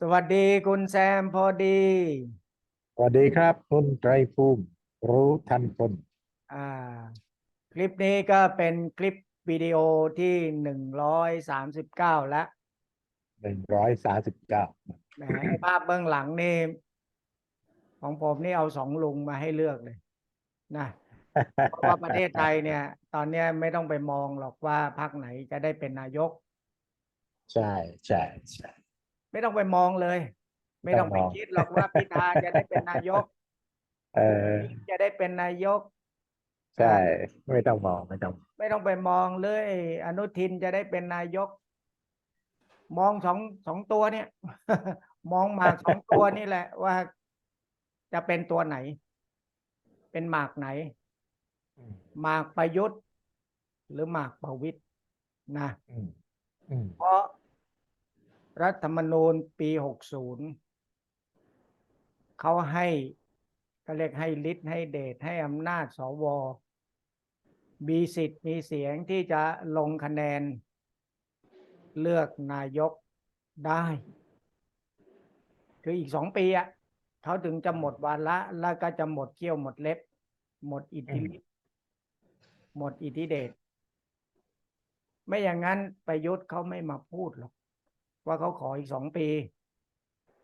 สวัสดีคุณแซมพอดี สวัสดีครับคุณไตรภูมิรู้ทันคนอ่า คลิปนี้ก็เป็นคลิปวิดีโอที่หนึ่งร้อยสามสิบเก้าแล้วหนึ่งร้อยสาสิบเก้าแหมไอ้ภาพเบื้องหลังนี่ของผมนี่เอาสองลุงมาให้เลือกเลยนะเพราะว่าประเทศไทยเนี่ย ตอนเนี้ยไม่ต้องไปมองหรอกว่าพรรคไหนจะได้เป็นนายก ใช่ใช่ใช่ ไม่ต้องไปมองเลย ไม่ต้องไปไม่ต้องมองคิดหรอกว่าพิธาจะได้เป็นนายก เออจะได้เป็นนายก ใช่ ไม่ต้องมองไม่ต้อง ไม่ต้องไปมองเลยอนุทินจะได้เป็นนายก มองสองสองตัวเนี่ย มองหมากสองตัวนี่แหละ ว่าจะเป็นตัวไหน เป็นหมากไหนอืมหมากประยุทธ์ หรือหมากประวิตยนะอืมอืมเพราะ รัฐธรรมนูญปีหกศูนย์เขาให้เขาเรียกให้ฤทธิ์ให้เดชให้อำนาจสวมีสิทธิ์มีเสียงที่จะลงคะแนน เลือกนายกได้ คืออีกสองปีอะเขาถึงจะหมดวาระแล้วก็จะหมดเขี้ยวหมดเล็บ หมดอิทธิฤทธิ์หมดอิทธิเดชไม่อย่างนั้นประยุทธ์เขาไม่มาพูดหรอก ว่าเขาขออีกสองปี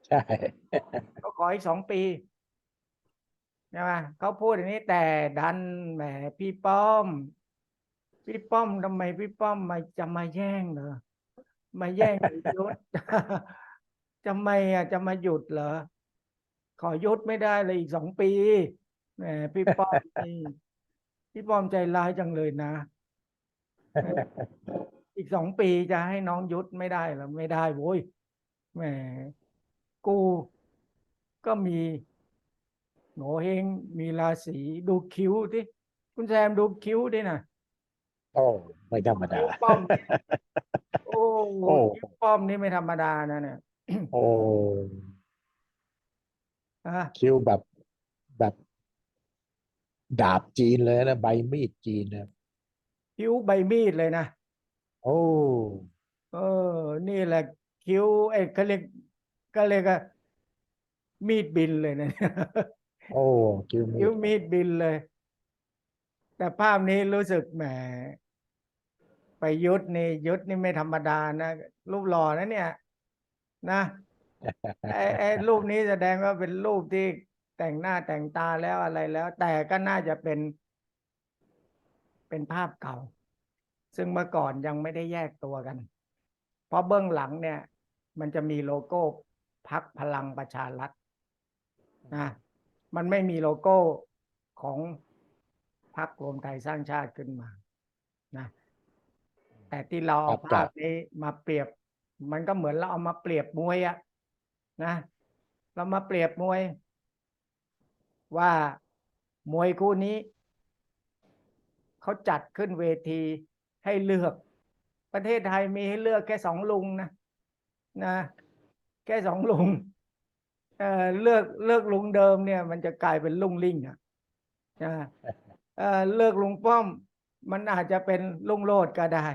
ใช่ เขาขออีกสองปีใช่ไหมเขาพูดอย่างนี้แต่ดันแหมพี่ป้อม พี่ป้อมทำไมพี่ป้อมมาจะมาแย่งเหรอมาแย่งประยุทธ์จะไม่อะจะมาหยุดเหรอขอยุดไม่ได้เลยอีกสองปีแหมพี่ป้อมนี่พี่ป้อมใจร้ายจังเลยนะ อีกสองปีจะให้น้องยุดไม่ได้เหรอไม่ได้โว้ยแหมกูก็มีโงเฮงมีราศีดูคิ้วดิคุณแซมดูคิ้วดินะโอ้ไม่ธรรมดาคิ้วป้อมเนี่ยโอ้โหโอ้คิ้วป้อมนี่ไม่ธรรมดานะเนี่ยโอ้อะคิ้วแบบแบบดาบจีนเลยนะใบมีดจีนนะคิ้วใบมีดเลยนะ โอ้ เออ นี่แหละคิ้วเอ้ยเขาเรียกก็เรียกว่ามีดบินเลยนะ โอ้คิ้วมีคิ้วดมีดบินเลย แต่ภาพนี้รู้สึกแหมไปยุทธนี่ยุทธนี่ไม่ธรรมดานะรูปหล่อนะเนี่ย นะไอ้ไอ้รูปนี้แสดงว่าเป็นรูปที่แต่งหน้าแต่งตาแล้วอะไรแล้ว แต่ก็น่าจะเป็น เป็นภาพเก่า ซึ่งเมื่อก่อนยังไม่ได้แยกตัวกัน เพราะเบื้องหลังเนี่ย มันจะมีโลโก้พักพลังประชารัฐนะมันไม่มีโลโก้ของพรรครวมไทยสร้างชาติขึ้นมานะแต่ที่เราเอาภาพนี้มาเปรียบ มันก็เหมือนเราเอามาเปรียบมวยอะนะเรามาเปรียบมวย ว่ามวยคู่นี้เขาจัดขึ้นเวที ให้เลือก ประเทศไทยมีให้เลือกแค่สองลุงนะนะแค่สองลุงเอ่อเลือกเลือกลุงเดิมเนี่ย มันจะกลายเป็นลุงลิงอะนะเอ่อเลือกลุงป้อม มันอาจจะเป็นลุงโลดก็ได้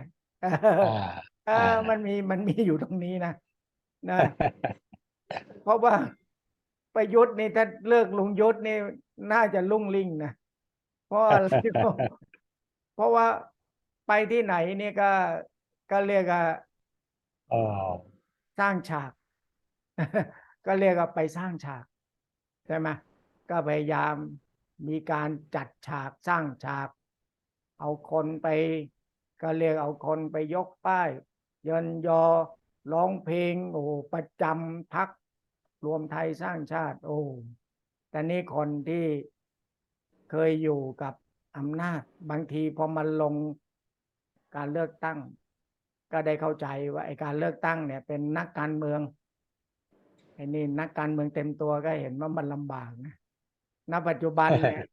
เอออ่าเออมันมีมันมีอยู่ตรงนี้นะนะเพราะว่าประยุทธ์นี่ถ้าเลือกลุงยุทธนี่น่าจะลุงลิงนะเพราะอะไรเพราะว่า ไปที่ไหนนี่ก็ก็เรียกว่าอ๋อสร้างฉาก ก็เรียกว่าไปสร้างฉากใช่ไหมก็พยายามมีการจัดฉากสร้างฉาก เอาคนไป ก็เรียกเอาคนไปยกป้ายเยินยอร้องเพลง โอ้ประจำพักรวมไทยสร้างชาติ โอ้แต่นี่คนที่เคยอยู่กับอำนาจ บางทีพอมันลง การเลือกตั้ง ก็ได้เข้าใจว่าไอ้การเลือกตั้งเนี่ย เป็นนักการเมืองไอ้นี่นักการเมืองเต็มตัวก็เห็นว่ามันลำบากนะณปัจจุบันเนี่ย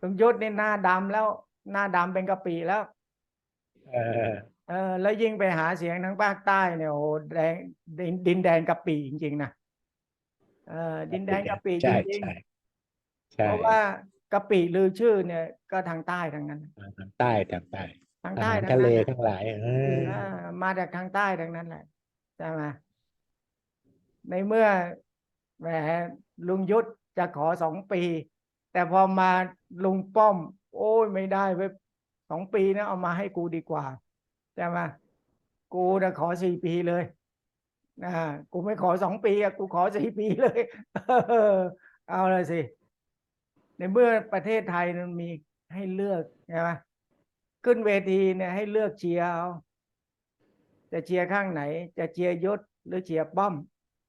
ลุงยุทธนี่หน้าดำแล้ว หน้าดำเป็นกะปิแล้วเออเออ แล้วยิ่งไปหาเสียงทางภาคใต้เนี่ยโอ้โหแดงดินดินแดนกะปิจริงๆนะเออดินแดนกะปิจใช่ริงใช่ๆใช่เพราะว่ากะปิลือชื่อเนี่ย ก็ทางใต้ทางนั้น ทางใต้ทางใต้ ทางอาใต้หารทางทะเลนั้นทั้งหลายเอออ่ามาจากทางใต้ทางนั้นแหละใช่ไหมในเมื่อแหมลุงยุทธจะขอสองปี แต่พอมาลุงป้อม โอ้ยไม่ได้เว้ยสองปีนะเอามาให้กูดีกว่าใช่ไหมกูนะขอสี่ปีเลยนะกูไม่ขอสองปีอะกูขอสี่ปีเลย เออ เอาเลยสิ ในเมื่อประเทศไทยมันมีให้เลือกใช่ไหม ขึ้นเวทีเนี่ยให้เลือกเชียร์เอาจะเชียร์ข้างไหน จะเชียร์ยศหรือเชียร์ป้อม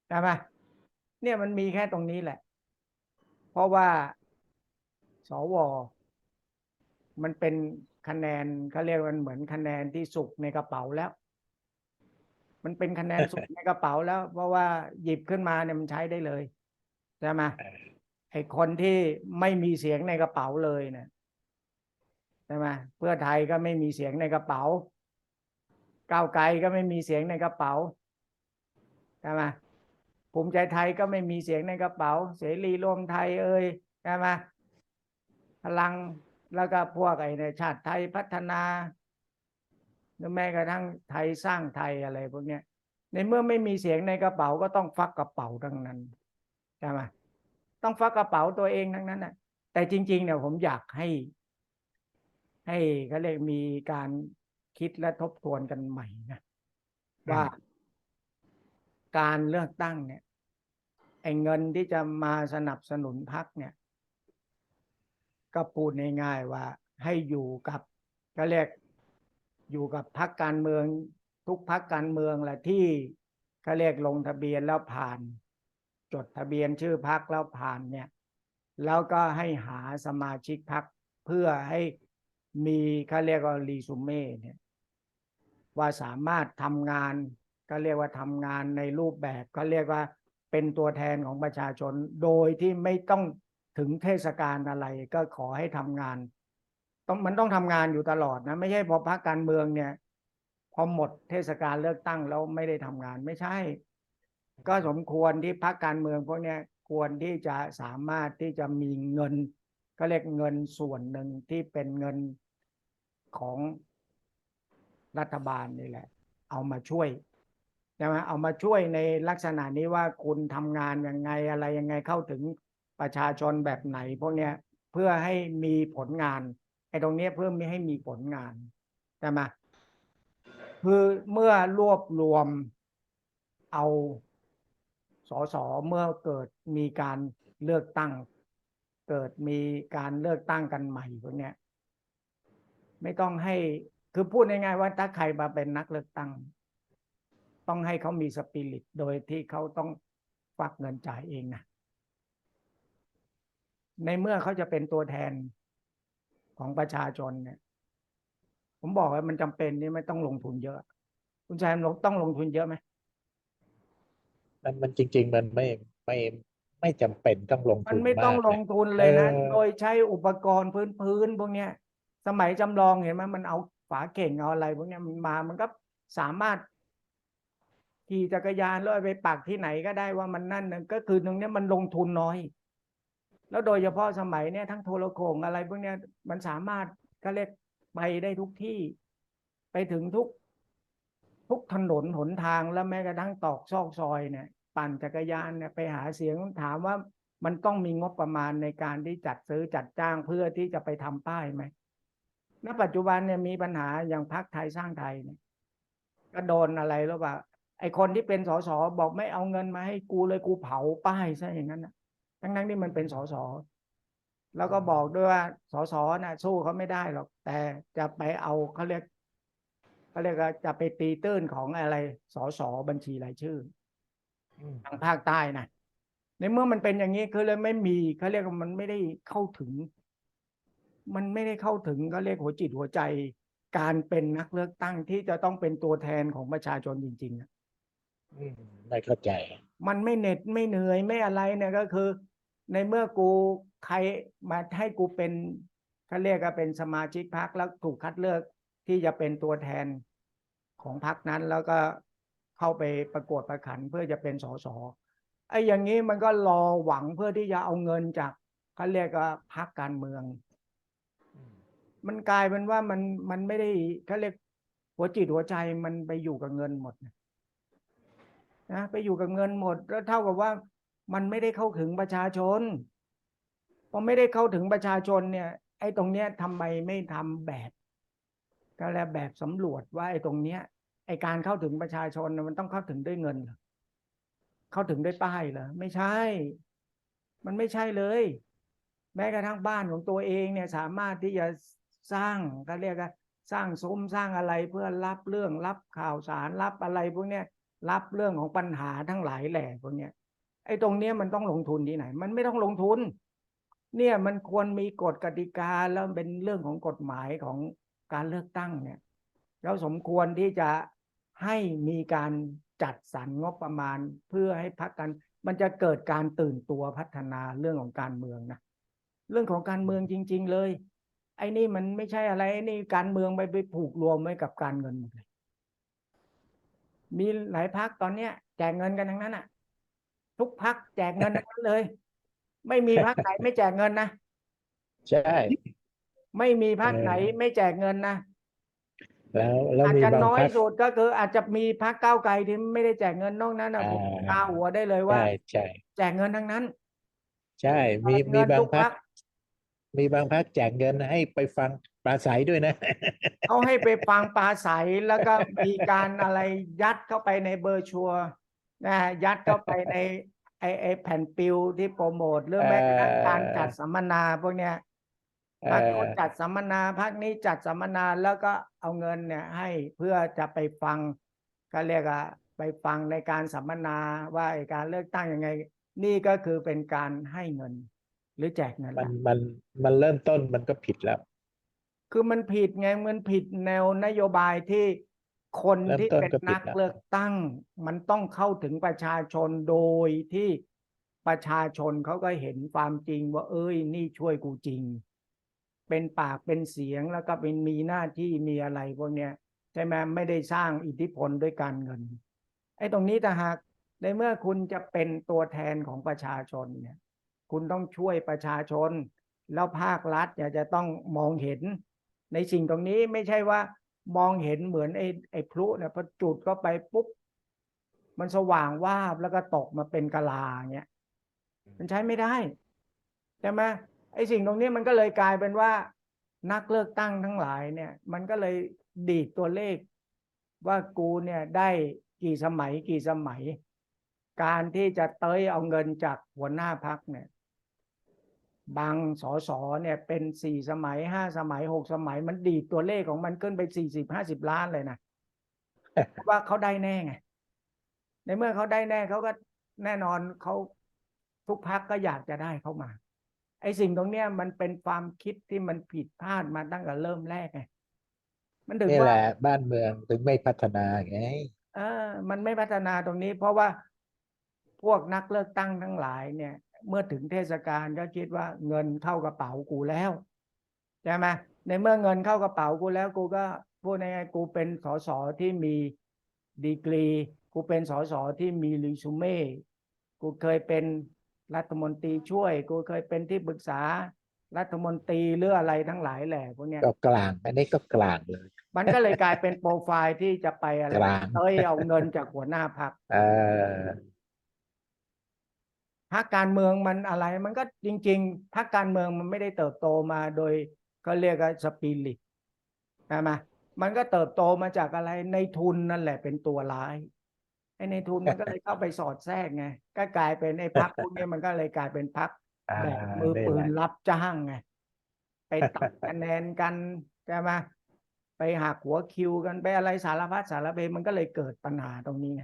ใช่ไหมเนี่ยมันมีแค่ตรงนี้แหละ เพราะว่าสวมันเป็นคะแนนเขาเรียกมันเหมือนคะแนนที่สุกในกระเป๋าแล้ว มันเป็นคะแนนสุกในกระเป๋าแล้ว เพราะว่าหยิบขึ้นมาเนี่ยมันใช้ได้เลยใช่ไหมไอ้คนที่ไม่มีเสียงในกระเป๋าเลยเนี่ย ช่ไหมเพื่อไทยก็ไม่มีเสียงในกระเป๋า ก้าวไกลก็ไม่มีเสียงในกระเป๋าใช่ไหมภูมิใจไทยก็ไม่มีเสียงในกระเป๋า เสรีรวมไทยเอ่ยใช่ไหมพลังแล้วก็พวกไอ้เนี่ยชาติไทยพัฒนาหรือแม้กระทั่งไทยสร้างไทยอะไรพวกเนี้ย ในเมื่อไม่มีเสียงในกระเป๋าก็ต้องฟักกระเป๋าทั้งนั้นใช่ไหมต้องฟักกระเป๋าตัวเองทั้งนั้นนะแต่จริงๆเนี่ยผมอยากให้ ให้เขาเรียกมีการคิดและทบทวนกันใหม่นะว่าการเลือกตั้งเนี่ยไอ้เงินที่จะมาสนับสนุนพักเนี่ย ก็พูดง่ายๆว่า ให้อยู่กับก็เรียกอยู่กับพักการเมือง ทุกพักการเมืองแหละที่เขาเรียกลงทะเบียนแล้วผ่าน จดทะเบียนชื่อพักแล้วผ่านเนี่ย แล้วก็ให้หาสมาชิกพักเพื่อให้ มีเขาเรียกว่ารีซูเม่เนี่ยว่าสามารถทำงานก็เรียกว่าทำงานในรูปแบบก็เรียกว่าเป็นตัวแทนของประชาชน โดยที่ไม่ต้องถึงเทศกาลอะไรก็ขอให้ทำงาน ต้องมันต้องทำงานอยู่ตลอดนะ ไม่ใช่พอพักการเมืองเนี่ย พอหมดเทศกาลเลือกตั้งแล้วไม่ได้ทำงานไม่ใช่ ก็สมควรที่พักการเมืองพวกนี้ควรที่จะสามารถที่จะมีเงิน ก็เรียกเงินส่วนหนึ่งที่เป็นเงิน ของรัฐบาลนี่แหละ เอามาช่วยใช่ไหมเอามาช่วยในลักษณะนี้ว่าคุณทำงานยังไงอะไรยังไงเข้าถึงประชาชนแบบไหนพวกเนี้ยเพื่อให้มีผลงานไอ้ตรงเนี้ยเพื่อไม่ให้มีผลงานใช่ไหมคือเมื่อรวบรวมเอาสสเมื่อเกิดมีการเลือกตั้ง เกิดมีการเลือกตั้งกันใหม่พวกเนี้ย ไม่ต้องให้คือพูดง่ายๆว่าถ้าใครมาเป็นนักเลือกตั้ง ต้องให้เขามีสปิริต โดยที่เขาต้องฟักเงินจ่ายเองนะในเมื่อเขาจะเป็นตัวแทนของประชาชนเนี่ย ผมบอกว่ามันจำเป็นนี่ไม่ต้องลงทุนเยอะ คุณชายลงต้องลงทุนเยอะไหมมันมันจริง ๆ มันไม่ไม่ไม่จำเป็นต้องลงมัทุนนไม่ต้องมากลนะงทุนเลยนะเออโดยใช้อุปกรณ์พื้นๆพวกเนี้ย สมัยจำลองเห็นไหมมันเอาฝาเข่งเอาอะไรพวกนี้มันมามันก็สามารถขี่จักรยานแล้วไปปักที่ไหนก็ได้ว่ามันนั่นน่ะก็คือตรงนี้มันลงทุนน้อย แล้วโดยเฉพาะสมัยเนี้ยทั้งโทรโขงอะไรพวกนี้มันสามารถก็เรียกไปได้ทุกที่ ไปถึงทุก ทุกถนนหนทางแล้วแม้กระทั่งตอกซอกซอยเนี่ย ปั่นจักรยานเนี่ยไปหาเสียงถามว่ามันต้องมีงบประมาณในการที่จัดซื้อจัดจ้างเพื่อที่จะไปทำป้ายไหม ณปัจจุบันเนี่ยมีปัญหาอย่างพักไทยสร้างไทยเนี่ยก็โดนอะไรแล้วว่าไอคนที่เป็นสสบอกไม่เอาเงินมาให้กูเลยกูเผาป้ายซะอย่างนั้นนะทั้งนั้นที่มันเป็นสสแล้วก็บอกด้วยว่าสสน่ะ สู้เขาไม่ได้หรอก แต่จะไปเอาเขาเรียกเขาเรียกว่าจะไปตีตื้นของอะไรสสบัญชีรายชื่ออืมทางภาคใต้นะในเมื่อมันเป็นอย่างนี้คือเลยไม่มีเขาเรียกว่ามันไม่ได้เข้าถึง มันไม่ได้เข้าถึงเขาเรียกหัวจิตหัวใจ การเป็นนักเลือกตั้งที่จะต้องเป็นตัวแทนของประชาชนจริงๆอะอืมไม่เข้าใจ มันไม่เหน็ดไม่เหนื่อยไม่อะไรเนี่ยก็คือ ในเมื่อกูใครมาให้กูเป็นเขาเรียกว่าเป็นสมาชิกพรรคแล้วถูกคัดเลือกที่จะเป็นตัวแทนของพรรคนั้นแล้วก็เข้าไปประกวดประขันเพื่อจะเป็นสสไอ้อย่างนี้มันก็รอหวังเพื่อที่จะเอาเงินจากเขาเรียกว่าพรรคการเมือง มันกลายเป็นว่ามันมันไม่ได้เขาเรียกหัวจิตหัวใจมันไปอยู่กับเงินหมดนะไปอยู่กับเงินหมด แล้วเท่ากับว่ามันไม่ได้เข้าถึงประชาชนพอไม่ได้เข้าถึงประชาชนเนี่ย ไอ้ตรงเนี้ยทำไมไม่ทำแบบ ก็แล้วแบบสำรวจว่าไอ้ตรงเนี้ย ไอ้การเข้าถึงประชาชนมันต้องเข้าถึงด้วยเงินเหรอเข้าถึงด้วยป้ายเหรอไม่ใช่ มันไม่ใช่เลย แม้กระทั่งบ้านของตัวเองเนี่ยสามารถที่จะ สร้างก็เรียกว่าสร้างซุ้มสร้างอะไรเพื่อรับเรื่องรับข่าวสารรับอะไรพวกเนี้ยรับเรื่องของปัญหาทั้งหลายแหล่พวกเนี้ยไอ้ตรงเนี้ยมันต้องลงทุนที่ไหน มันไม่ต้องลงทุน เนี่ยมันควรมีกฎกติกาแล้วเป็นเรื่องของกฎหมายของการเลือกตั้งเนี่ยเราสมควรที่จะให้มีการจัดสรรงบประมาณเพื่อให้พักกัน มันจะเกิดการตื่นตัวพัฒนาเรื่องของการเมืองนะเรื่องของการเมืองจริง ๆ เลย ไอ้นี่มันไม่ใช่อะไรไอ้นี่การเมืองไปไปผูกรวมไว้กับการเงินหมดเลยมีหลายพักตอนเนี้ย แจกเงินกันทั้งนั้นอะ ทุกพักแจกเงินทั้งนั้นเลย ไม่มีพักไหนไม่แจกเงินนะใช่ ไม่มีพักเออไหนไม่แจกเงินนะแล้วแล้วอาจมีจะบางน้อยพรรค สุดก็คืออาจจะมีพักก้าวไกลที่ไม่ได้แจกเงินนอกนั้นนะผมอ่ากาหัวได้เลยว่า ใช่ใช่แจกเงินทั้งนั้น ใช่ มีแจกมีเงินบางทุกพรรพัคก มีบางพรรคแจกเงินให้ไปฟังปราศัยด้วยนะ เขาให้ไปฟังปลาใสแล้วก็มีการอะไรยัดเข้าไปในเบอร์ชัวร์นะยัดเข้าไปในไอไอแผ่นปิวที่โปรโมทเรื่องแม้กระทั่งการจัดสัมมนาพวกเนี้ยเอพักอโน้นจัดสัมมนาพักนี้จัดสัมมนาแล้วก็เอาเงินเนี่ยให้เพื่อจะไปฟังก็เรียกว่าไปฟังในการสัมมนาว่าไอ้การเลือกตั้งยังไง นี่ก็คือเป็นการให้เงิน หรือแจกเงินมันล่ะมันมันเริ่มต้นมันก็ผิดแล้ว คือมันผิดไงมันผิดแนวนโยบายที่คนเริ่มที่ต้นเป็นก็ผิดนักแล้วเลือกตั้ง มันต้องเข้าถึงประชาชนโดยที่ประชาชนเขาก็เห็นความจริงว่า เอ้ย นี่ช่วยกูจริง เป็นปากเป็นเสียงแล้วก็เป็นมีหน้าที่มีอะไรพวกเนี้ยใช่ไหมไม่ได้สร้างอิทธิพลด้วยการเงินไอ้ตรงนี้ถ้าหากในเมื่อคุณจะเป็นตัวแทนของประชาชนเนี่ย คุณต้องช่วยประชาชน แล้วภาครัฐเนี่ยจะต้องมองเห็น ในสิ่งตรงนี้ไม่ใช่ว่ามองเห็นเหมือนไอ้ไอ้พลุเนี่ยพอจุดเข้าไปปุ๊บ มันสว่างวาบแล้วก็ตกมาเป็นกะลาเงี้ยมันใช้ไม่ได้ใช่ไหมไอ้สิ่งตรงนี้มันก็เลยกลายเป็นว่า นักเลือกตั้งทั้งหลายเนี่ย มันก็เลยดีดตัวเลข ว่ากูเนี่ยได้กี่สมัยกี่สมัย การที่จะเต้ยเอาเงินจากหัวหน้าพักเนี่ย บางสอสอเนี่ยเป็นสี่สมัยห้าสมัยหกสมัยมันดีดตัวเลขของมันขึ้นไปสี่สิบห้าสิบล้านเลยนะเพราะว่าเขาได้แน่ไงในเมื่อเขาได้แน่เขาก็แน่นอนเขาทุกพักก็อยากจะได้เข้ามา ไอ้สิ่งตรงเนี้ยมันเป็นความคิดที่มันผิดพลาดมาตั้งแต่เริ่มแรกไงมันถึงนี่ว่าแหละบ้านเมืองถึงไม่พัฒนาไงเออ มันไม่พัฒนาตรงนี้ เพราะว่าพวกนักเลือกตั้งทั้งหลายเนี่ย เมื่อถึงเทศกาลก็คิดว่าเงินเข้ากระเป๋ากูแล้วใช่ไหมในเมื่อเงินเข้ากระเป๋ากูแล้วกูก็พูดง่ายๆกูเป็นสสที่มีดีกรี กูเป็นสสที่มีรีซูเม่กูเคยเป็นรัฐมนตรีช่วย กูเคยเป็นที่ปรึกษารัฐมนตรีหรืออะไรทั้งหลายแหละพวกเนี้ยก็กลางอันนี้ก็กลางเลย มันก็เลยกลายเป็นโปรไฟล์ที่จะไปอะไรกลางเอ้ยเอาเงินจากหัวหน้าพรรคเออ พรรคการเมืองมันอะไร มันก็จริง ๆพรรคการเมืองมันไม่ได้เติบโตมาโดยก็เรียกว่าสปิริตใช่ไหมมันก็เติบโตมาจากอะไรในทุนนั่นแหละเป็นตัวร้ายไอ้ในทุนมันก็เลยเข้าไปสอดแทรกไงก็กลายเป็นไอ้พรรคพวกนี้มันก็เลยกลายเป็นพรรคแบบมือปืนรับจ้างไงไปตัดคะแนนกันใช่ไหมไปหักหัวคิวกันไปอะไรสารพัดสารเพมันก็เลยเกิดปัญหาตรงนี้ไง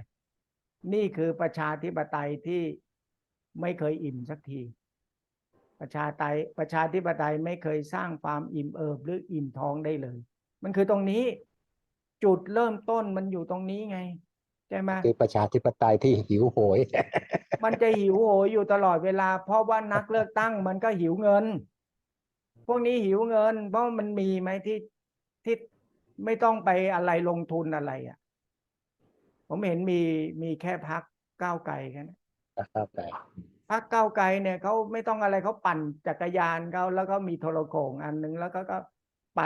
นี่คือประชาธิปไตยที่ ไม่เคยอิ่มสักที ประชาไตยประชาธิปไตยไม่เคยสร้างความอิ่มเอิบหรืออิ่มท้องได้เลย มันคือตรงนี้ จุดเริ่มต้นมันอยู่ตรงนี้ไงใช่ไหมคือประชาธิปไตยที่หิวโหย มันจะหิวโหยอยู่ตลอดเวลา เพราะว่านักเลือกตั้งมันก็หิวเงิน พวกนี้หิวเงิน เพราะมันมีไหมที่ที่ไม่ต้องไปอะไรลงทุนอะไรอะ ผมเห็นมีมีแค่พักก้าวไกลแค่นั้น นะครับแต่พักก้าวไกลเนี่ยเขาไม่ต้องอะไรเขาปั่นจักรยานเขาแล้วก็มีโทรโขงอันหนึ่งแล้วก็ก็ไป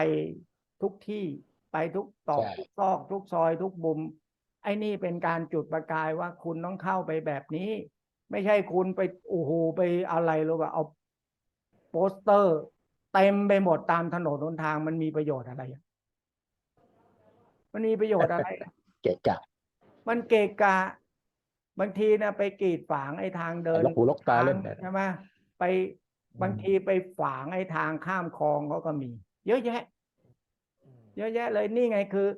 ทุกที่ไปทุกตอกทุกซอกทุกซอยทุกมุมไอ้นี่เป็นการจุดประกายว่าคุณต้องเข้าไปแบบนี้ ไม่ใช่คุณไปโอ้โหไปอะไรหรือว่าเอาโปสเตอร์เต็มไปหมดตามถนนหนทางมันมีประโยชน์อะไรอะมันมีประโยชน์อะไรอะเกะกะ มันเกะกะ บางทีนะไปกรีดฝางไอ้ทางเดินลกหูลกตาเล่นทเนี่ยงใช่ไหมไปบางทีไปฝางไอ้ทางข้ามคลองเขาก็มี เยอะแยะ เยอะแยะเลยนี่ไงคือ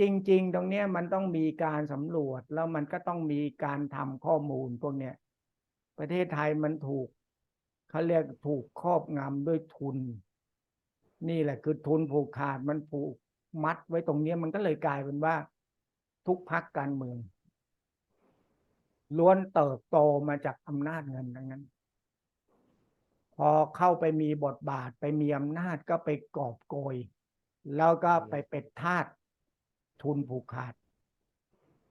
จริง ๆ ตรงเนี้ยมันต้องมีการสำรวจแล้วมันก็ต้องมีการทำข้อมูลพวกเนี้ยประเทศไทยมันถูกเขาเรียกถูกครอบงำด้วยทุน นี่แหละคือทุนผูกขาดมันผูกมัดไว้ตรงเนี้ยมันก็เลยกลายเป็นว่า ทุกพักการเมือง ล้วนเติบโตมาจากอำนาจเงินทั้งนั้น พอเข้าไปมีบทบาทไปมีอำนาจก็ไปกอบโกย แล้วก็ไปเป็นทาสทุนผูกขาด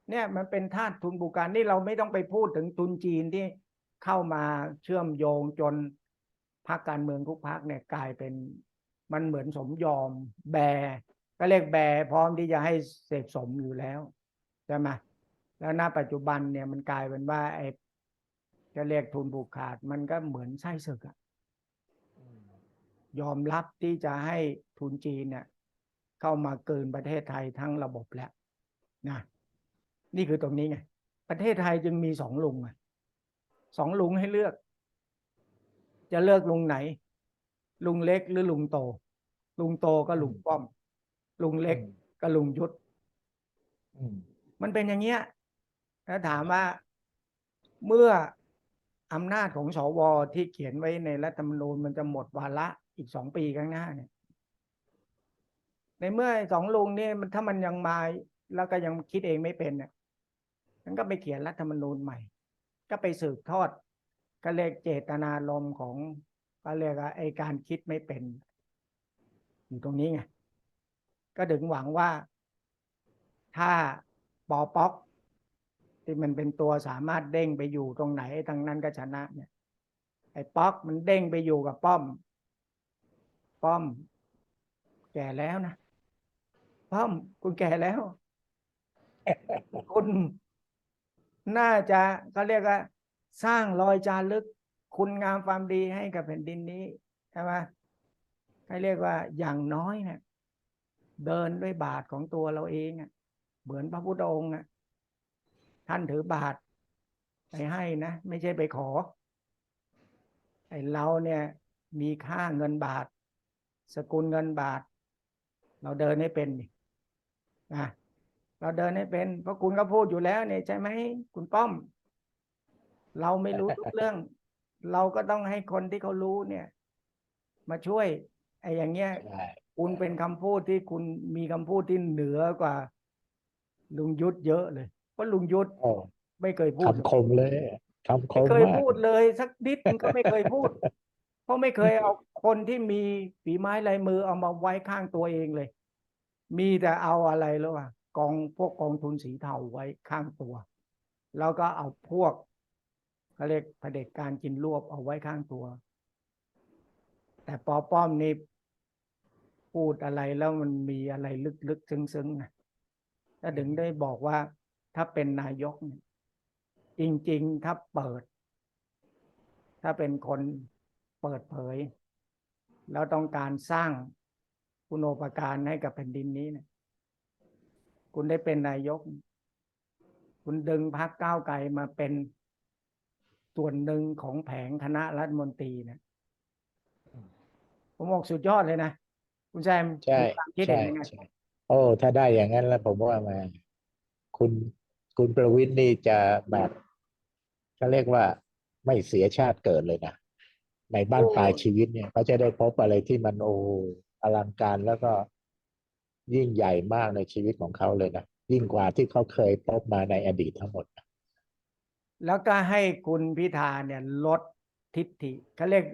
เนี่ยมันเป็นทาสทุนผูกขาดนี่เราไม่ต้องไปพูดถึงทุนจีนที่เข้ามาเชื่อมโยงจนพรรคการเมืองทุกพรรคเนี่ยกลายเป็นมันเหมือนสมยอมแบก็เรียกแบพร้อมที่จะให้เสพสมอยู่แล้วใช่ไหม แล้วณปัจจุบันเนี่ยมันกลายเป็นว่าไอ้จะเรียกทุนผูกขาด มันก็เหมือนไส้ศึกอะยอมรับที่จะให้ทุนจีนเนี่ยเข้ามาเกินประเทศไทยทั้งระบบแล้วนะนี่คือตรงนี้ไง ประเทศไทยจึงมีสองลุงอะสองลุงให้เลือก จะเลือกลุงไหน ลุงเล็กหรือลุงโต ลุงโตก็ลุงป้อม ลุงเล็กก็ลุงยุทธอืมมันเป็นอย่างเงี้ย ถ้าถามว่าเมื่ออำนาจของสวที่เขียนไว้ในรัฐธรรมนูญมันจะหมดวาระอีกสองปีข้างหน้าเนี่ย ในเมื่อสองลุงนี่มันถ้ามันยังมาแล้วก็ยังคิดเองไม่เป็นเนี่ยมันก็ไปเขียนรัฐธรรมนูญใหม่ ก็ไปสืบทอดก็เรียกเจตนารมณ์ของก็เรียกว่าไอการคิดไม่เป็น อยู่ตรงนี้ไงก็ถึงหวังว่าถ้าปอป๊อก ที่มันเป็นตัวสามารถเด้งไปอยู่ตรงไหนทางนั้นก็ชนะเนี่ย ไอ้ป๊อกมันเด้งไปอยู่กับป้อม ป้อม แก่แล้วนะป้อมคุณแก่แล้ว คุณน่าจะเขาเรียกว่าสร้างรอยจารึก คุณงามความดีให้กับแผ่นดินนี้ใช่ไหมให้เรียกว่าอย่างน้อยเนี่ยเดินด้วยบาทของตัวเราเองอะเหมือนพระพุทธองค์อะ ท่านถือบาทไปให้นะ ไม่ใช่ไปขอไอ้เราเนี่ย มีค่าเงินบาท สกุลเงินบาท เราเดินให้เป็นดินะเราเดินให้เป็น เพราะคุณก็พูดอยู่แล้วเนี่ยใช่ไหมคุณป้อม เราไม่รู้ทุกเรื่อง เราก็ต้องให้คนที่เขารู้เนี่ย มาช่วยไอ้อย่างเงี้ยใช่คุณเป็นคำพูดที่คุณมีคำพูดที่เหนือกว่าลุงยุทธเยอะเลย เพราะลุงยุทธโอ้ไม่เคยพูดคำคมเลยคำคไม่มเคยมากพูดเลยสักนิดนึงก็ไม่เคยพูด เพราะไม่เคยเอาคนที่มีฝีไม้ลายมือเอามาไว้ข้างตัวเองเลย มีแต่เอาอะไรแล้วอะกองพวกกองทุนสีเทาไว้ข้างตัว แล้วก็เอาพวกเขาเรียกเผด็จการกินรวบเอาไว้ข้างตัว แต่ปอป้อมนี่พูดอะไรแล้วมันมีอะไรลึกๆซึ้งๆนะถ้าถึงได้บอกว่า ถ้าเป็นนายกเนี่ยจริง ๆ ถ้าเปิด ถ้าเป็นคนเปิดเผย แล้วต้องการสร้างคุณโอปการให้กับแผ่นดินนี้เนี่ยคุณได้เป็นนายก คุณดึงพรรคก้าวไกลมาเป็นส่วนหนึ่งของแผงคณะรัฐมนตรีเนี่ยผมบอกสุดยอดเลยนะ คุณแซมใช่มีความคิดใช่เห็นยังไงใช่โอ้ถ้าได้อย่างนั้นแล้วผมว่ามา คุณ คุณประวิทย์นี่จะแบบเขาเรียกว่าไม่เสียชาติเกิดเลยนะในบ้านปลายชีวิตเนี่ยเขาจะได้พบอะไรที่มันโอ้อลังการแล้วก็ยิ่งใหญ่มากในชีวิตของเขาเลยนะยิ่งกว่าที่เขาเคยพบมาในอดีตทั้งหมด แล้วก็ให้คุณพิธาเนี่ยลดทิฏฐิเขาเรียก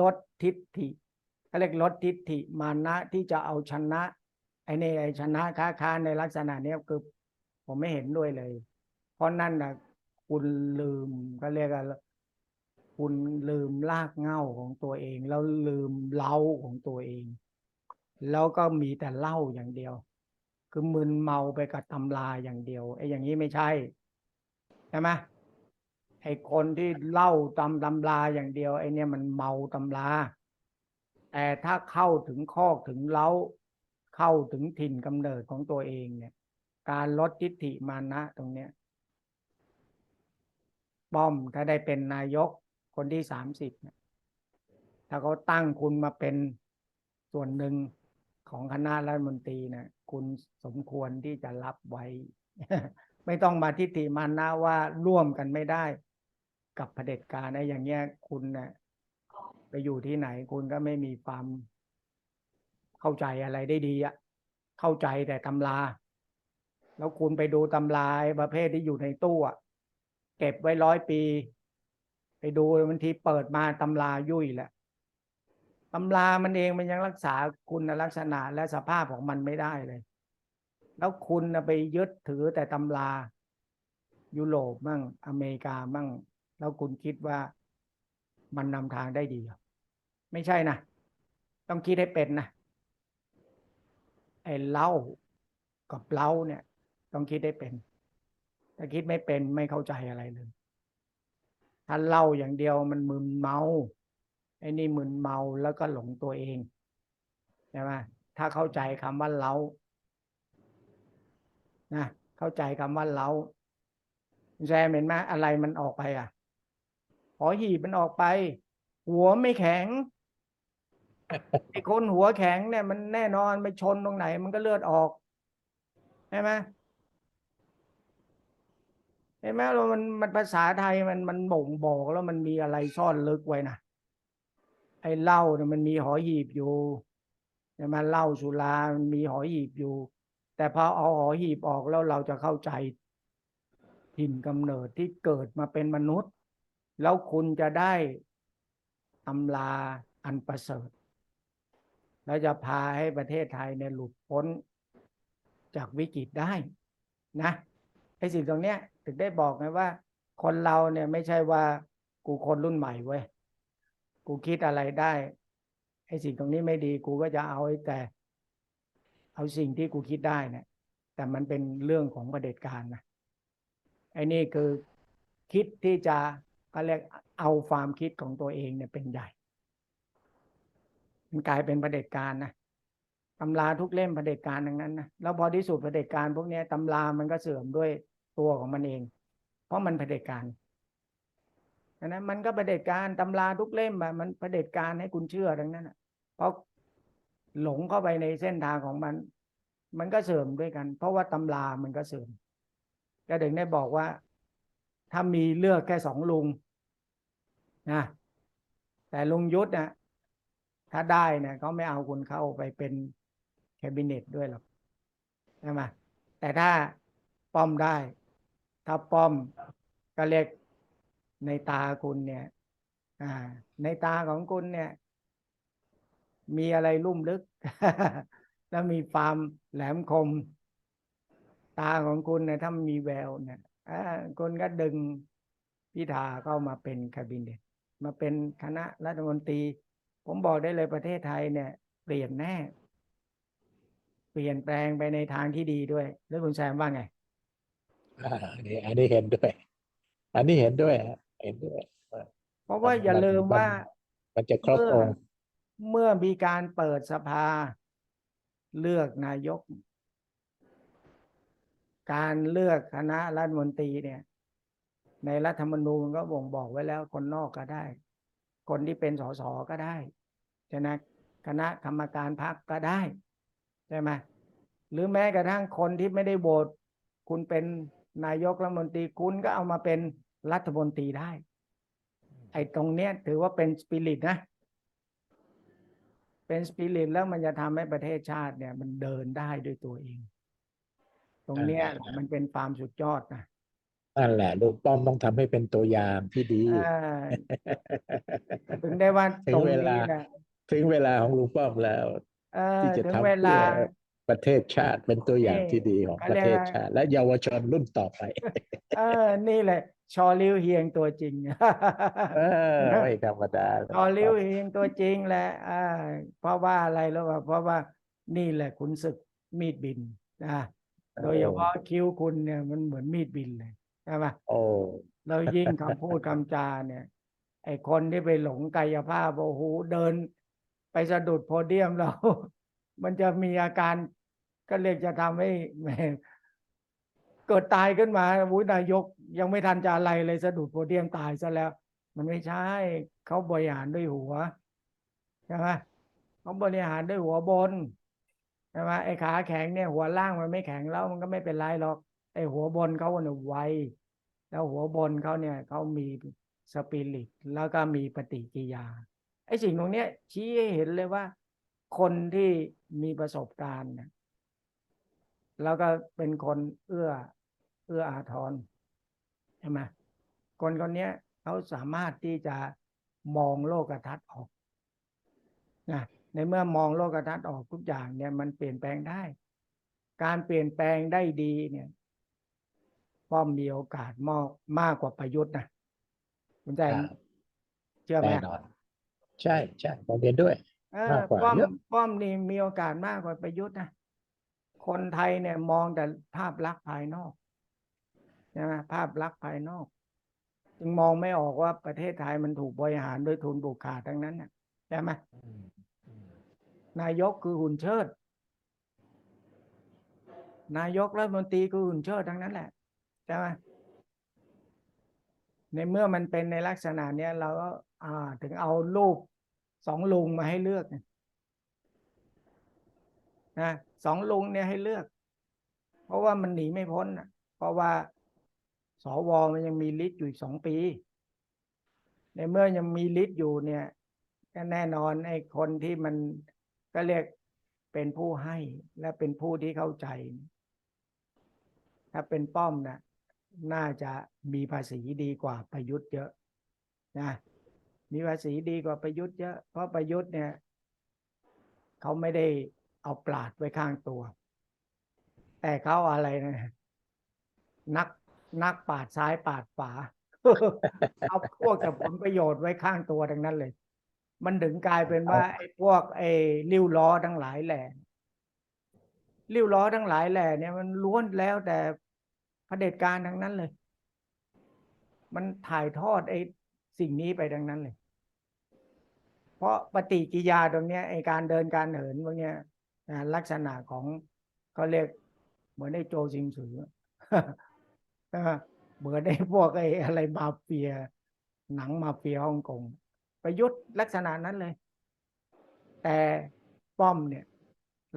ลดทิฏฐิเขาเรียกลดทิฏฐิมานะที่จะเอาชนะไอ้นี่ไอ้ชนะค้าค้าในลักษณะนี้คือ ผมไม่เห็นด้วยเลย เพราะนั่นนะคุณลืมก็เรียกว่าคุณลืมรากเง้าของตัวเอง แล้วลืมเล้าของตัวเอง แล้วก็มีแต่เล่าอย่างเดียว คือคือมึนเมาไปกับตำราอย่างเดียวไอ้อย่างนี้ไม่ใช่ใช่ไหมไอ้คนที่เล่าตำตำราอย่างเดียวไอ้เนี่ยมันเมาตำราแต่ถ้าเข้าถึงคอกถึงเล้าเข้าถึงถิ่นกำเนิดของตัวเองเนี่ย การลดทิฏฐิมานะตรงเนี้ยป้อมถ้าได้เป็นนายกคนที่สามสิบเนี่ยถ้าเขาตั้งคุณมาเป็นส่วนหนึ่งของคณะรัฐมนตรีนะคุณสมควรที่จะรับไว้ ไม่ต้องมาทิฏฐิมานะว่าร่วมกันไม่ได้ กับเผด็จการไอ้อย่างเงี้ยคุณนะไปอยู่ที่ไหนคุณก็ไม่มีความเข้าใจอะไรได้ดีอะเข้าใจแต่ตำรา แล้วคุณไปดูตำราไอ้ประเภทที่อยู่ในตู้เก็บไว้ร้อยปี ไปดูบางทีเปิดมาตำรายุ่ยแหละตำรามันเองมันยังรักษาคุณลักษณะและสภาพของมันไม่ได้เลย แล้วคุณไปยึดถือแต่ตำรายุโรปมั่งอเมริกามั่ง แล้วคุณคิดว่ามันนำทางได้ดีหรอไม่ใช่นะ ต้องคิดให้เป็นนะไอ้เล่ากับเล้าเนี่ย ต้องคิดให้เป็น ถ้าคิดไม่เป็นไม่เข้าใจอะไรเลยถ้าเล่าอย่างเดียวมันมึนเมาไอ้นี่มึนเมาแล้วก็หลงตัวเองใช่ไหมถ้าเข้าใจคำว่าเล้านะเข้าใจคำว่าเล้าแซมเห็นไหมอะไรมันออกไปอะหอหีบมันออกไป หัวไม่แข็งไอ้คนหัวแข็งเนี่ยมันแน่นอนไปชนตรงไหน มันก็เลือดออกใช่ไหม เห็นไหมเรามันมันภาษาไทยมันมันบ่งบอกแล้วมันมีอะไรซ่อนลึกไว้นะไอ้เหล้าเนี่ยมันมีหอหีบอยู่ใช่ไหมเหล้าสุรามันมีหอหีบอยู่ แต่พอเอาหอหีบออกแล้วเราจะเข้าใจถิ่นกำเนิดที่เกิดมาเป็นมนุษย์ แล้วคุณจะได้ตำราอันประเสริฐ แล้วจะพาให้ประเทศไทยเนี่ยหลุดพ้นจากวิกฤตได้นะ ไอ้สิ่งตรงเนี้ย ถึงได้บอกไงว่า คนเราเนี่ยไม่ใช่ว่ากูคนรุ่นใหม่เว้ยกูคิดอะไรได้ไอ้สิ่งตรงนี้ไม่ดี กูก็จะเอาไอ้แต่ เอาสิ่งที่กูคิดได้เนี่ยแต่มันเป็นเรื่องของประเด็จการนะไอ้นี่คือคิดที่จะก็เรียกเอาความคิดของตัวเองเนี่ยเป็นใหญ่ มันกลายเป็นประเด็จการนะตำราทุกเล่มประเด็จการทั้งนั้นนะแล้วพอที่สุดประเด็จการพวกนี้ตำรามันก็เสื่อมด้วย ตัวของมันเอง เพราะมันเผด็จการนั้นมันก็เผด็จการตำราทุกเล่มอะมันเผด็จการให้คุณเชื่อทั้งนั้นเพราะหลงเข้าไปในเส้นทางของมัน มันก็เสื่อมด้วยกัน เพราะว่าตำรามันก็เสื่อมก็ถึงได้บอกว่า ถ้ามีเลือกแค่สองลุงนะแต่ลุงยุทธนะถ้าได้นี่ยเขาไม่เอาคุณเข้าไปเป็นแคบิเนตด้วยหรอกใช่ไหมแต่ถ้าป้อมได้ ถ้าป้อมก็เรียกในตาคุณเนี่ยอ่าในตาของคุณเนี่ย มีอะไรลุ่มลึก แล้วมีความแหลมคม ตาของคุณเนี่ยถ้ามีแววเนี่ยอคุณก็ดึงพิธาเข้ามาเป็นแคบินเนตมาเป็นคณะรัฐมนตรี ผมบอกได้เลยประเทศไทยเนี่ย เปลี่ยนแน่ เปลี่ยนแปลงไปในทางที่ดีด้วย แล้วคุณแซมว่าไง อ่าอันนี้อันนี้เห็นด้วย อันนี้เห็นด้วยฮะเห็นด้วย เพราะว่าอย่าลืมว่า มันจะครบเมื่องค์เมื่อมีการเปิดสภาเลือกนายก การเลือกคณะรัฐมนตรีเนี่ย ในรัฐธรรมนูญก็บ่งบอกไว้แล้วคนนอกก็ได้ คนที่เป็นสสก็ได้ใช่ไหมคณะกรรมการพรรคก็ได้ใช่ไหมหรือแม้กระทั่งคนที่ไม่ได้โหวตคุณเป็น นายกรัฐมนตรีคุณก็เอามาเป็นรัฐมนตรีได้ ไอ้ตรงเนี้ยถือว่าเป็นสปิริตนะ เป็นสปิริตแล้วมันจะทำให้ประเทศชาติเนี่ย มันเดินได้ด้วยตัวเอง ตรงเนี้ยมันเป็นความสุดยอดนะนั่นแหละลุงป้อมต้องทำให้เป็นตัวอย่างที่ดีอ่าถึงได้ว่าถึงตรงเวนี้ลานะถึงเวลาของลุงป้อมแล้วเออที่จะถึงทำเวเพื่ลาอ ประเทศชาติเป็นตัวอย่างนี่ที่ดีของเขาประเรียกเทศว่าชาติ และเยาวชนรุ่นต่อไป เออ นี่แหละ ชอลิวเฮียงตัวจริงเออไม่ธรรมดาชอลิวเฮียงตัวจริงแหละอ่าเพราะว่าอะไรแล้วว่า เพราะว่านี่แหละขุนศึกมีดบินนะโดยเฉพาะคิ้วคุณเนี่ยมันเหมือนมีดบินเลยใช่ไหมโอ้แล้วยิ่งคำพูดคำจาเนี่ย ไอคนที่ไปหลงกายภาพโอ้โหเดิน ไปสะดุดโพเดียมเรา มันจะมีอาการ ก็เรียกจะทำให้เกิดตายขึ้นมาวุ้ยนายกยังไม่ทันจะอะไรเลยสะดุดโพเดียมตายซะแล้ว มันไม่ใช่เขาบริหารด้วยหัวใช่ไหมเขาบริหารด้วยหัวบนใช่ไหมไอ้ขาแข็งเนี่ย หัวล่างมันไม่แข็งแล้วมันก็ไม่เป็นไรหรอกไอ้หัวบนเขาเนี่ยไวแล้วหัวบนเขาเนี่ยเขามีสปิริตแล้วก็มีปฏิกิริยาไอ้สิ่งตรงเนี้ยชี้ให้เห็นเลยว่า คนที่มีประสบการณ์เนี่ย แล้วก็เป็นคนเอื้อ เอื้ออาทรใช่ไหมคนคนเนี้ยเขาสามารถที่จะมองโลกทัศน์ออกนะในเมื่อมองโลกทัศน์ออกทุกอย่างเนี่ยมันเปลี่ยนแปลงได้ การเปลี่ยนแปลงได้ดีเนี่ยป้อมมีโอกาสมากมากกว่าประยุทธ์นะคุณใจครับเชื่อไหมแน่นอนใช่ใช่ผมเห็นด้วยเออมากกว่าป้อมเยอะป้อมนี่มีโอกาสมากกว่าประยุทธ์นะ คนไทยเนี่ยมองแต่ภาพลักษณ์ภายนอกใช่ไหมภาพลักษณ์ภายนอก จึงมองไม่ออกว่าประเทศไทยมันถูกบริหารโดยทุนบุกขาดทั้งนั้นนะใช่ไหมนายกคือหุ่นเชิด นายกรัฐมนตรีคือหุ่นเชิดทั้งนั้นแหละใช่ไหมในเมื่อมันเป็นในลักษณะเนี้ยเราก็อ่าถึงเอารูปสองลุงมาให้เลือกไง นะสองลุงเนี่ยให้เลือก เพราะว่ามันหนีไม่พ้นนะเพราะว่าสวมันยังมีฤทธิ์อยู่อีกสองปี ในเมื่อยังมีฤทธิ์อยู่เนี่ยก็แน่นอนไอ้คนที่มันก็เรียกเป็นผู้ให้และเป็นผู้ที่เข้าใจ ถ้าเป็นป้อมนะน่าจะมีภาษีดีกว่าประยุทธ์เยอะนะมีภาษีดีกว่าประยุทธ์เยอะ เพราะประยุทธ์เนี่ย เขาไม่ได้ เอาปราดไว้ข้างตัว แต่เขาอะไรนะนักนักปาดซ้ายปาดขวาเอาพวกแต่ผลประโยชน์ไว้ข้างตัวทั้งนั้นเลย มันถึงกลายเป็นว่าไอ้พวกไอ้ริ้วล้อทั้งหลายแหล่ริ้วล้อทั้งหลายแหล่เนี่ยมันล้วนแล้วแต่เผด็จการทั้งนั้นเลย มันถ่ายทอดไอ้สิ่งนี้ไปทั้งนั้นเลย เพราะปฏิกิริยาตรงเนี้ยไอ้การเดินการเหินพวกเนี้ย อ่าลักษณะของเขาเรียกเหมือนไอ้โจซิงสือเหมือนไอ้พวกไอ้อะไรมาเฟีย หนังมาเฟียฮ่องกงประยุทธ์ลักษณะนั้นเลย แต่ป้อมเนี่ย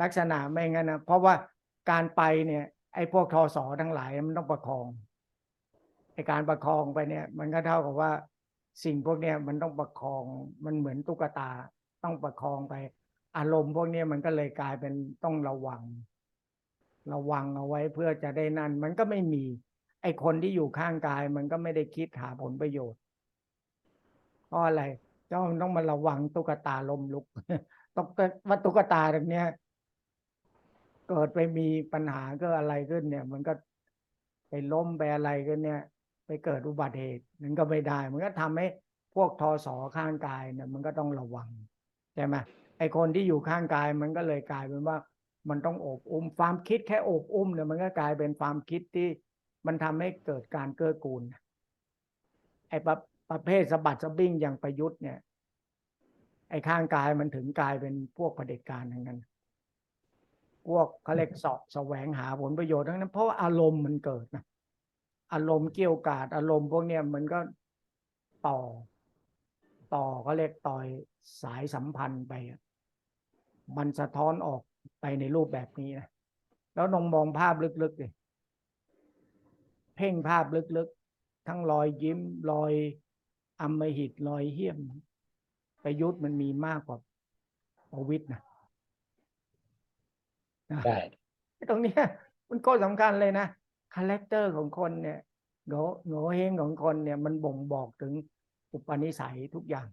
ลักษณะไม่งั้นนะเพราะว่าการไปเนี่ย ไอ้พวกทอสอทั้งหลายมันต้องประคองไอ้การประคองไปเนี่ย มันก็เท่ากับว่าสิ่งพวกเนี้ยมันต้องประคองมันเหมือนตุ๊กตาต้องประคองไป อารมณ์พวกนี้มันก็เลยกลายเป็นต้องระวัง ระวังเอาไว้เพื่อจะได้นั่น มันก็ไม่มี ไอคนที่อยู่ข้างกาย มันก็ไม่ได้คิดหาผลประโยชน์เพราะอะไรเจ้ามันต้องมาระวังตุ๊กตาลมลุกตุ๊กว่าตุ๊กตาตรงเนี้ยเกิดไปมีปัญหาก็อะไรขึ้นเนี่ย มันก็ไปล้มไปอะไรกันเนี่ย ไปเกิดอุบัติเหตุมันก็ไม่ได้ มันก็ทำให้พวกทอสอข้างกายเนี่ย มันก็ต้องระวังใช่ไหม ไอคนที่อยู่ข้างกายมันก็เลยกลายเป็นว่า มันต้องโอบอุ้มความคิดแค่โอบอุ้มเนี่ยมันก็กลายเป็นความคิดที่มันทำให้เกิดการเกื้อกูลไอประประเภทสะบัดสะบิ้งอย่างประยุทธ์เนี่ย ไอข้างกายมันถึงกลายเป็นพวกเผด็จการทั้งนั้น พวกเขาเรียกสาะแสวงหาผลประโยชน์ทั้งนั้น เพราะว่าอารมณ์มันเกิดนะอารมณ์เกี่ยวกาดอารมณ์พวกเนี้ยมันก็ต่อ ต่อเขาเรียกต่อยสายสัมพันธ์ไปอะ มันสะท้อนออกไปในรูปแบบนี้นะแล้วนองมองภาพลึกๆเลยเพ่งภาพลึกๆ ทั้งรอยยิ้มรอยอำมหิตรอยเหี้ยม ประยุทธ์มันมีมากกว่าประวิตยนะได้ตรงเนี้ยมันก็สำคัญเลยนะคาแรคเตอร์ของคนเนี่ยโงโงเฮงของคนเนี่ย มันบ่งบอกถึงอุปนิสัยทุกอย่าง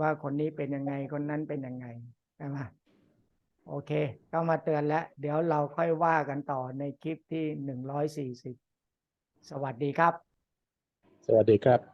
ว่าคนนี้เป็นยังไงคนนั้นเป็นยังไงใช่ไหมโอเค ก็มาเตือนแล้ว เดี๋ยวเราค่อยว่ากันต่อในคลิปที่หนึ่งร้อยสี่สิบสวัสดีครับ สวัสดีครับ